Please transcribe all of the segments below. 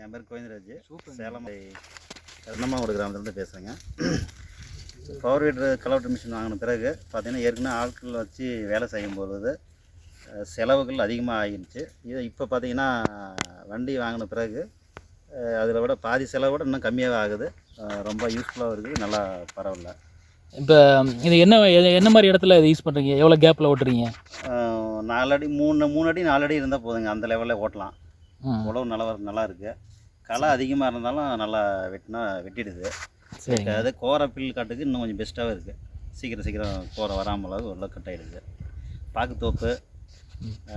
என் பேர் கோவிந்தராஜ். சேலம் கருணமாவோட கிராமத்துலேருந்து பேசுகிறேங்க பவர் வீடர் கலவட்டர் மிஷின் வாங்கின பிறகு பார்த்தீங்கன்னா ஏற்கனவே ஆட்கள் வச்சு வேலை செய்யும் பொழுது செலவுகள் அதிகமாக ஆகிருச்சு இது இப்போ பார்த்தீங்கன்னா வண்டி வாங்கின பிறகு அதில் விட பாதி செலவை விட இன்னும் கம்மியாக ஆகுது. ரொம்ப யூஸ்ஃபுல்லாக இருக்குது நல்லா பரவாயில்ல. இப்போ இது என்ன என்ன மாதிரி இடத்துல இதை யூஸ் பண்ணுறீங்க எவ்வளோ கேப்பில் ஓட்டுறீங்க? நாலு அடி மூணு மூணு அடி நாலு அடி இருந்தால் போதுங்க. அந்த லெவலில் ஓட்டலாம். உழவு நல்லா நல்லா இருக்குது களை அதிகமாக இருந்தாலும் நல்லா வெட்டினா வெட்டிடுது. அது கோரை பில் காட்டுக்கு இன்னும் கொஞ்சம் பெஸ்ட்டாகவே இருக்குது சீக்கிரம் சீக்கிரம் கோரை வராமல் ஓரளவு கட் ஆகிடுது பாக்குத்தோப்பு.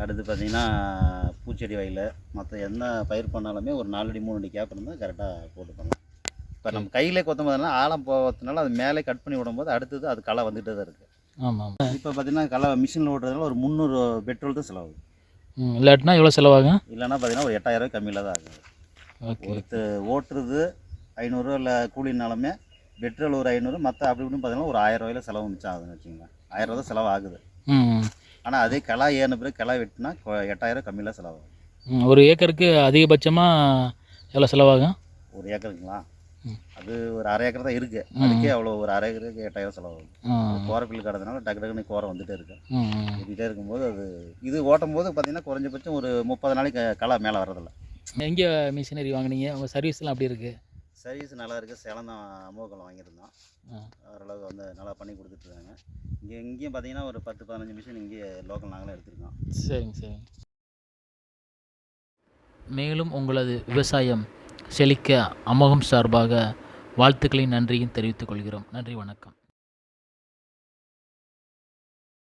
அடுத்து பார்த்தீங்கன்னா பூச்செடி வயல் மற்ற என்ன பயிர் பண்ணாலுமே ஒரு நாலு அடி மூணு அடி கேப் இருந்தால் கரெக்டாக போட்டு பண்ணலாம். இப்போ நம்ம கையிலே கொத்தும் போதுனா ஆழம் போகிறதுனால அது மேலே கட் பண்ணி விடும்போது அடுத்தது அது களை வந்துகிட்டே தான் இருக்குது ஆமாம். இப்போ பார்த்தீங்கன்னா களை மிஷினில் ஓட்டுறதுனால ஒரு முந்நூறு பெட்ரோல் தான் செலவாகுது. இல்லாட்டினா எவ்வளோ செலவாகும்? இல்லைன்னா பார்த்தீங்கன்னா ஒரு எட்டாயிரம் கம்மியில் தான் ஆகுது. ஓகே. ஒருத்தர் ஓட்டுறது ஐநூறுரூவா இல்லை கூலினாலுமே பெட்ரோல் ஒரு ஐநூறு மற்ற அப்படி இப்படின்னு பார்த்தீங்கன்னா ஒரு ஆயிரம் ரூபாயில செலவு மிச்சம் ஆகுதுன்னு வச்சுக்கோங்களேன் ஆயிரம் ரூபா தான் செலவு ஆகுது. ஆனால் அதே கிளா ஏறின பிறகு கிளா வெட்டினா எட்டாயிரம் கம்மியில் செலவாகும். ஒரு ஏக்கருக்கு அதிகபட்சமாக எவ்வளோ செலவாகும்? ஒரு ஏக்கருங்களா. அது ஒரு அரை ஏக்கர் தான் இருக்குது. அதுக்கே அவ்வளோ ஒரு அரை ஏக்கருக்கு எட்டாயிரம் செலவாகும். ம் கோரை பில்லு கடந்தனால டக்கு டக்குன்னு கோரை வந்துட்டே இருக்கு. வெட்டிகிட்டே இருக்கும்போது அது இது ஓட்டும் போது பார்த்தீங்கன்னா குறைஞ்சபட்சம் ஒரு முப்பது நாளைக்கு களை மேலே வர்றதில்ல. எங்கே மிஷினரி வாங்குனீங்க? உங்கள் சர்வீஸ்லாம் எப்படி இருக்குது சர்வீஸ் நல்லா இருக்குது சேலம் தான் அமோகலம் வாங்கியிருந்தோம். ம். ஓரளவு வந்து நல்லா பண்ணி கொடுத்துட்ருக்காங்க இங்கே இங்கேயும் பார்த்தீங்கன்னா ஒரு பத்து பதினஞ்சு மிஷின் இங்கேயே லோக்கல் நாங்களே எடுத்திருக்கோம். சரிங்க சரிங்க. மேலும் உங்களது விவசாயம் செழிக்க அமோகம் சார்பாக வாழ்த்துக்களையும் நன்றியும் தெரிவித்துக் கொள்கிறோம். நன்றி வணக்கம்.